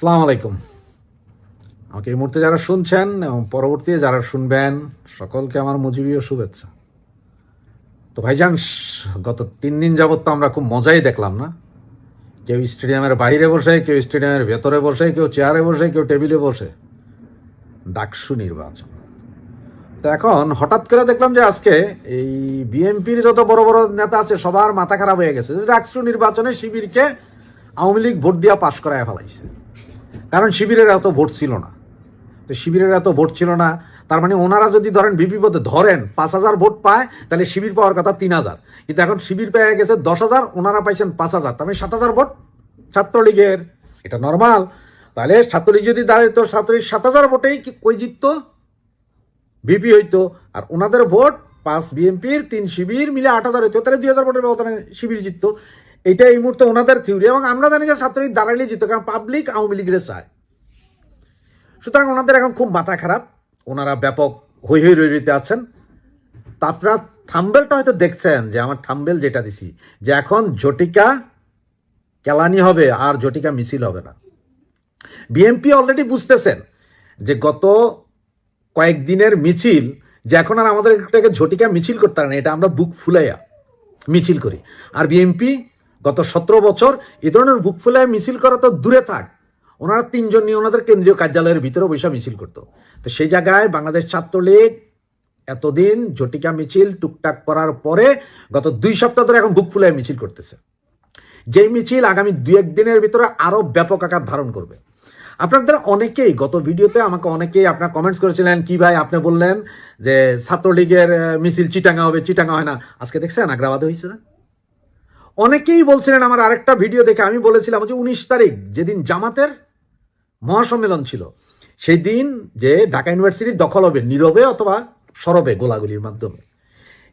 আসসালামু আলাইকুম। আমাকে এই মুহূর্তে যারা শুনছেন এবং পরবর্তীতে যারা শুনবেন, সকলকে আমার মুজিবীয় শুভেচ্ছা। তো ভাইজান, গত তিন দিন যাবৎ তো আমরা খুব মজাই দেখলাম না? কেউ স্টেডিয়ামের বাইরে বসে, কেউ স্টেডিয়ামের ভেতরে বসে, কেউ চেয়ারে বসে, কেউ টেবিলে বসে। ডাকসু নির্বাচন। তো এখন হঠাৎ করে দেখলাম যে আজকে এই বিএনপির যত বড় বড় নেতা আছে, সবার মাথা খারাপ হয়ে গেছে ডাকসু নির্বাচনে শিবিরকে আওয়ামী লীগ ভোট দিয়া পাশ করায় ফেলাইছে। কারণ শিবিরের এত ভোট ছিল না। তো শিবিরের এত ভোট ছিল না, তার মানে ওনারা যদি ধরেন বিপি পদে ধরেন, পাঁচ হাজার ভোট পায়, তাহলে শিবির পাওয়ার কথা তিন হাজার। কিন্তু এখন শিবির পেয়ে গেছে দশ হাজার, ওনারা পাইছেন পাঁচ হাজার। তার মানে সাত হাজার ভোট ছাত্রলীগের। এটা নর্মাল। তাহলে ছাত্রলীগ যদি দাঁড়ায় তো ছাত্রলীগ সাত হাজার ভোটেই কই জিততো? বিপি হইতো। আর ওনাদের ভোট পাঁচ বিএনপির তিন শিবির মিলে আট হাজার হইতো। তাহলে দুই হাজার ভোটের ব্যবধানে শিবির জিততো। এটা এই মুহূর্তে ওনাদের থিওরি এবং আমরা জানি যে ছাত্রলীগ দাঁড়াইলে জিততো, কারণ পাবলিক আওয়ামী লীগের চায় সুতরাং ওনাদের এখন খুব মাথা খারাপ। ওনারা ব্যাপক হই হই রই রইতে আছেন। তা আপনারা থাম্বেলটা হয়তো দেখছেন যে আমার থাম্বেল যেটা দিছি, যে এখন জটিকা কেলানি হবে আর জটিকা মিছিল হবে না। বিএনপি অলরেডি বুঝতেছেন যে গত কয়েকদিনের মিছিল, যে এখন আর আমাদের এটাকে ঝটিকা মিছিল করতে পারে না, এটা আমরা বুক ফুলাইয়া মিছিল করি। আর বিএনপি গত সতেরো বছর এ ধরনের বুক ফুলাইয়া মিছিল করা তো দূরে থাক। ওনারা তিনজন নিয়ে ওনাদের কেন্দ্রীয় কার্যালয়ের ভিতরে বৈশা মিছিল করতো। তো সেই জায়গায় বাংলাদেশ ছাত্রলীগ এতদিন ঝটিকা মিছিল টুকটাক করার পরে গত দুই সপ্তাহ ধরে এখন বুক ফুলাইয়া মিছিল করতেছে। যেই মিছিল আগামী দুই একদিনের ভিতরে আরও ব্যাপক আকার ধারণ করবে। আপনাদের অনেকেই গত ভিডিওতে আমাকে অনেকেই আপনার কমেন্টস করেছিলেন, কি ভাই আপনি বললেন যে ছাত্রলীগের মিছিল চিটাঙ্গা হবে চিটাঙ্গা হয় না। আজকে দেখছেন, আগ্রাবাদে হয়েছে? অনেকেই বলছিলেন আমার আরেকটা ভিডিও দেখে আমি বলেছিলাম যে উনিশ তারিখ যেদিন জামাতের মহাসম্মেলন ছিল, সেই দিন যে ঢাকা ইউনিভার্সিটি দখল হবে নীরবে অথবা সরবে গোলাগুলির মাধ্যমে।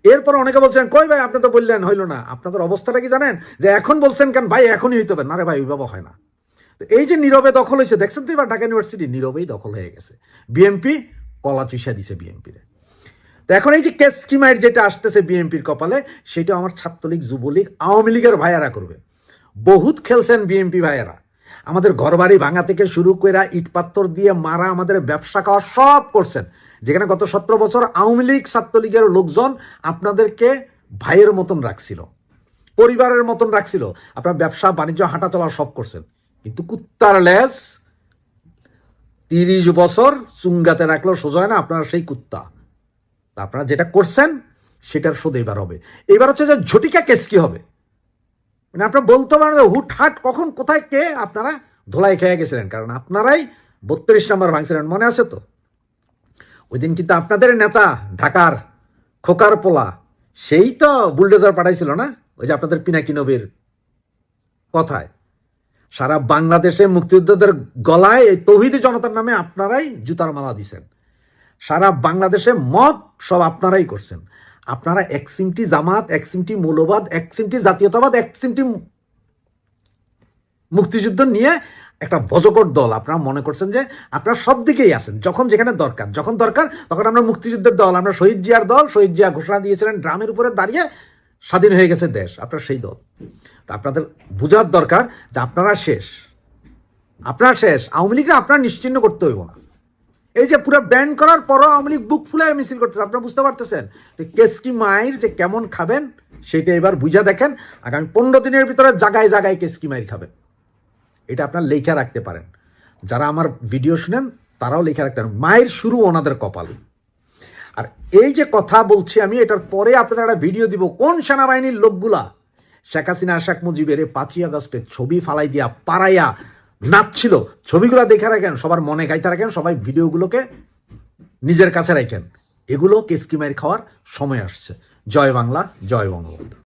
এরপর অনেকে বলছেন, কই ভাই, আপনি তো বললেন, হইল না। আপনাদের অবস্থাটা কি জানেন? যে এখন বলছেন কেন, ভাই, এখনই হইতে হবে। না রে ভাই, ওইভাবে হয় না। এই যে নীরবে দখল হয়েছে দেখছেন তো এবার ঢাকা ইউনিভার্সিটি নীরবেই দখল হয়ে গেছে। বিএনপি কলা চুষা দিছে বিএনপিরে। তো এখন এই যে কেস স্কিমাইট যেটা আসতেছে বিএনপির কপালে, সেটা আমার ছাত্রলীগ, যুবলীগ, আওয়ামী লীগের ভাইয়ারা করবে। বহুত খেলছেন বিএনপি ভাইয়ারা। আমাদের ঘরবাড়ি ভাঙা থেকে শুরু করে ইট পাত্তর দিয়ে মারা আমাদের ব্যবসা খাওয়া সব করছেন। যেখানে গত সতেরো বছর আওয়ামী লীগ ছাত্রলীগের লোকজন আপনাদেরকে ভাইয়ের মতন রাখছিল, পরিবারের মতন রাখছিল। আপনার ব্যবসা, বাণিজ্য, হাঁটা চলা সব করছেন। কিন্তু কুত্তার লেজ তিরিশ বছর চুঙ্গাতে রাখলেও সোজা না, আপনারা সেই কুত্তা। আপনারা যেটা করছেন, সেটার শোধ এবার হবে। এবার হচ্ছে যে ঝটিকা কেস কি হবে? মানে আপনারা বলতে পারেন হুটহাট কখন, কোথায়, কে আপনারা ধোলাই খেয়ে গেছিলেন। কারণ আপনারাই বত্রিশ নম্বর ভাঙছিলেন, মনে আছে তো? ওই দিন কিন্তু আপনাদের নেতা, ঢাকার খোকার পোলা সেই তো বুলডোজার পাঠাইছিল না? ওই যে আপনাদের পিনাকি নবীর কথায়। সারা বাংলাদেশে মুক্তিযোদ্ধাদের গলায় এই তৌহিদি জনতার নামে আপনারাই জুতার মালা দিছেন। সারা বাংলাদেশে মত সব আপনারাই করছেন। আপনারা এক সিমটি জামাত, এক সিমটি মৌলবাদ, এক সিমটি জাতীয়তাবাদ, এক সিমটি মুক্তিযুদ্ধ নিয়ে একটা ভজকট দল। আপনারা মনে করছেন যে আপনারা সব দিকেই আছেন, যখন যেখানে দরকার। যখন দরকার, তখন আমরা মুক্তিযুদ্ধের দল, আমরা শহীদ জিয়ার দল, শহীদ জিয়া ঘোষণা দিয়েছিলেন, ড্রামের উপরে দাঁড়িয়ে স্বাধীন হয়ে গেছে দেশ, আপনার সেই দল। তা আপনাদের বোঝার দরকার যে আপনারা শেষ। আপনারা শেষ, আওয়ামী লীগকে আপনারা নিশ্চিন্ন করতে হইব না। এই যে পুরো ব্যান করার পরও আওয়ামী লীগ বুক ফুলে মিছিল করতেছে, আপনারা বুঝতে পারতেছেন? যে কেসকি মায়ের, যে কেমন খাবেন, সেটা এবার বুঝা দেখেন, আগামী পনেরো দিনের ভিতরে জায়গায় জায়গায় কেসকি মায়ের খাবেন। এটা আপনার লেখা রাখতে পারেন। যারা আমার ভিডিও শুনেন, তারাও লেখা রাখতে পারেন। মায়ের শুরু ওনাদের কপালে। আর এই যে কথা বলছি আমি, এটার পরে আপনাদের একটা ভিডিও দিব। কোন সেনাবাহিনীর লোকগুলা? শেখ হাসিনা, শেখ মুজিবের পাঁচই আগস্টে ছবি ফালাই দিয়া পাড়াইয়া নাচছিল ছবিগুলো দেখে রাখেন, সবার মনে গাইতে রাখেন, সবাই ভিডিওগুলোকে নিজের কাছে রাখেন। এগুলো কেসকিমাইর খাওয়ার সময় আসছে। জয় বাংলা, জয় বঙ্গবন্ধু।